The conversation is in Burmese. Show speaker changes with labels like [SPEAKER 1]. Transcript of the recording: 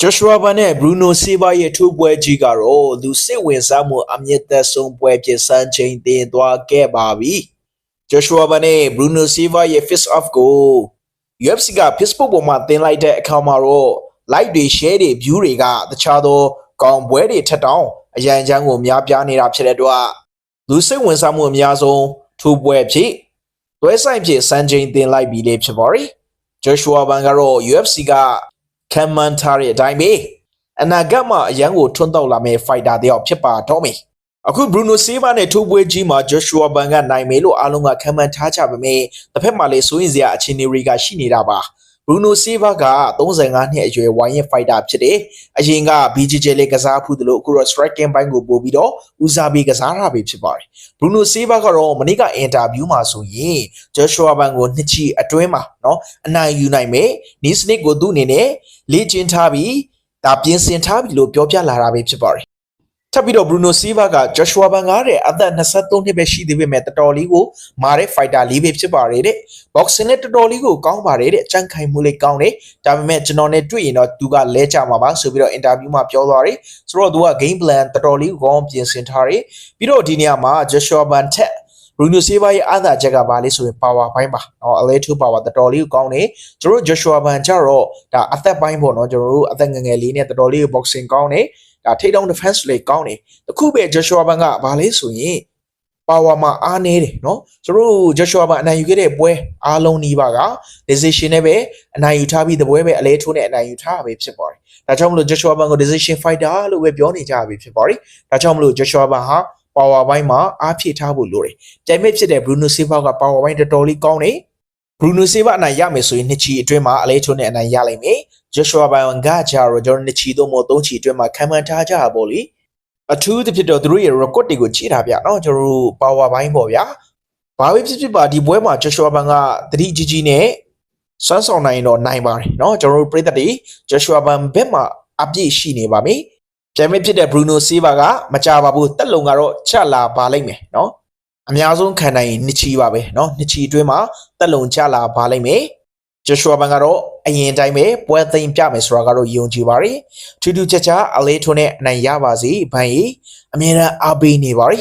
[SPEAKER 1] ဂျော့ရှွာဘန်နဲ့ဘရူနိုဆီဗာရဲ့ထိုးပွဲကြီးကတော့လူစိတ်ဝင်စားမှုအမြင့်သက်ဆုံးပွဲဖြစ်စံချိန်တင်သွားခဲ့ပါပြီ။ဂျော့ရှွာဘန်နဲ့ဘရူနိုဆီဗာရဲ့ face off ကို UFC က Facebook ပေါ်မှာတင်လိုက်တဲ့အခါမှာတော့ like တွေ share တွေ view တွေကတခြားသောကောင်ပွဲတွေထက်တောင်အရန်ချမ်းကိုများပြားနေတာဖြစ်တဲ့အတွက်လူစိတ်ဝင်စားမှုအများဆုံးထိုးပွဲဖြစ်တွဲဆိုင်ဖြစ်စံချိန်တင်လိုက်ပြီလေဖြစ်ပါရီဂျော့ရှွာဘန်ကတော့ UFC က ခံမှန်းထားတဲ့အတိုင်းပဲအနာဂတ်မှာအရန်ကိုထွန်းတောက်လာမယ့်ဖိုက်တာတယောက်ဖြစ်ပါတော့မယ်အခုဘရူနိုဆီဗာနဲ့ထိုးပွဲကြီးမှာဂျော့ရှွာဘန်ကနိုင်မယ်လို့အားလုံးကခံမှန်းထားကြပါမယ်တစ်ဖက်မှာလည်းစိုးရင်စရာအခြေအနေတွေကရှိနေတာပါ ဘရူနိုဆေးဗာက35နှစ်အရွယ်ဝိုင်းရင်ဖိုက်တာဖြစ်တယ်။အရင်က BJJ လေးကစားဖူးသလိုအခုတော့ striking ဘိုင်းကိုပို့ပြီးတော့ဦးစားပေးကစားတာပဲဖြစ်ပါတယ်။ဘရူနိုဆေးဗာကတော့မနေ့ကအင်တာဗျူးမှာဆိုရင် Joshua ဘန်ကိုနှစ်ချီအတွင်းမှာနော်အနိုင်ယူနိုင်မယ်။ Nisnik ကိုသူ့အနေနဲ့လေ့ကျင့်ထားပြီးဒါပြင်ဆင်ထားပြီလို့ပြောပြလာတာပဲဖြစ်ပါတယ် ထပ်ပြီးတော့ Bruno Silva က Joshua Ban ကားတဲ့အသက်23နှစ်ပဲရှိသေးပေမဲ့တော်တော်လေးကိုမာတဲ့ fighter လေးပဲဖြစ်ပါတယ်တဲ့ boxing နဲ့တော်တော်လေးကိုကောင်းပါတယ်တဲ့ကြံ့ခိုင်မှုလေးကောင်းတယ်ဒါပေမဲ့ကျွန်တော်နဲ့တွေ့ရင်တော့သူကလဲကြမှာပါဆိုပြီးတော့ interview မှာပြောသွားတယ်ဆိုတော့သူက game plan တော်တော်လေးကိုကောင်းပြင်ဆင်ထားတယ်ပြီးတော့ဒီနေရာမှာ Joshua Ban ထက် Bruno Silva ရဲ့အသာချက်ကဘာလဲဆိုရင် power ဘိုင်းပါ။နော် Aleto power တော်တော်လေးကိုကောင်းတယ်။ကျွန်တော် Joshua Ban ကျတော့ဒါအသက်ပိုင်းပေါ့နော်ကျွန်တော်တို့အသက်ငယ်ငယ်လေးနဲ့တော်တော်လေးကို boxing ကောင်းတယ်။ ဒါထိပ်တောင် defense လေးကောင်းတယ်တခုပဲ Joshua Ban ကဘာလဲဆိုရင် power မှာအားနေတယ်เนาะကျွန်တော်တို့ Joshua Ban အနိုင်ယူခဲ့တဲ့ပွဲအားလုံးနီးပါးက decision နဲ့ပဲအနိုင်ယူထားပြီးတဲ့ပွဲပဲအလဲထိုးနဲ့အနိုင်ယူထားတာပဲဖြစ်ပါတယ်ဒါကြောင့်မလို့ Joshua Ban ကို decision fighter လို့ပဲပြောနေကြပြီဖြစ်ပါတယ်ဒါကြောင့်မလို့ Joshua Ban ဟာ power ဘိုင်းမှာအားဖြည့်ထားဖို့လိုတယ်ပြိုင်မဲ့ဖြစ်တဲ့ Bruno Silva က power ဘိုင်းတော်တော်လေးကောင်းတယ် Bruno Silva အနိုင်ရမယ်ဆိုရင်နှစ်ချီအတွင်းမှာအလဲထိုးနဲ့အနိုင်ရလိမ့်မယ် Joshua Ban ကကြတော့ကျွန်တော်နှစ်ချီသို့မဟုတ်သုံးချီအတွင်းမှာခံမှန်းထားကြတာပေါ့လေအထူးသဖြင့်တော့သူတို့ရဲ့ record တွေကိုကြည့်တာဗျเนาะကျွန်တော်တို့ power ဘိုင်းပေါ့ဗျာဘာပဲဖြစ်ဖြစ်ပါဒီပွဲမှာ Joshua Ban ကတတိကြီးကြီးနဲ့စွမ်းဆောင်နိုင်တော့နိုင်ပါတယ်เนาะကျွန်တော်တို့ပြည်သက်တွေ Joshua Ban ဘက်မှာအပြည့်ရှိနေပါမယ်ပြိုင်မဲ့ဖြစ်တဲ့ Bruno Silva ကမကြပါဘူးတက်လုံကတော့ချက်လာပါလိမ့်မယ်เนาะအများဆုံးခံနိုင်ရင်နှစ်ချီပါပဲเนาะနှစ်ချီအတွင်းမှာတက်လုံချလာပါလိမ့်မယ် Joshua Ban ကတော့ အရင်တိုင်းပဲပွဲသိမ်းပြမယ်ဆိုတာကတော့ယုံကြည်ပါတယ်ထူးထူးခြားခြားအလေးထုံးနဲ့အနိုင်ရပါစေဘန်ရီအမြဲတမ်းအားပေးနေပါ ರಿ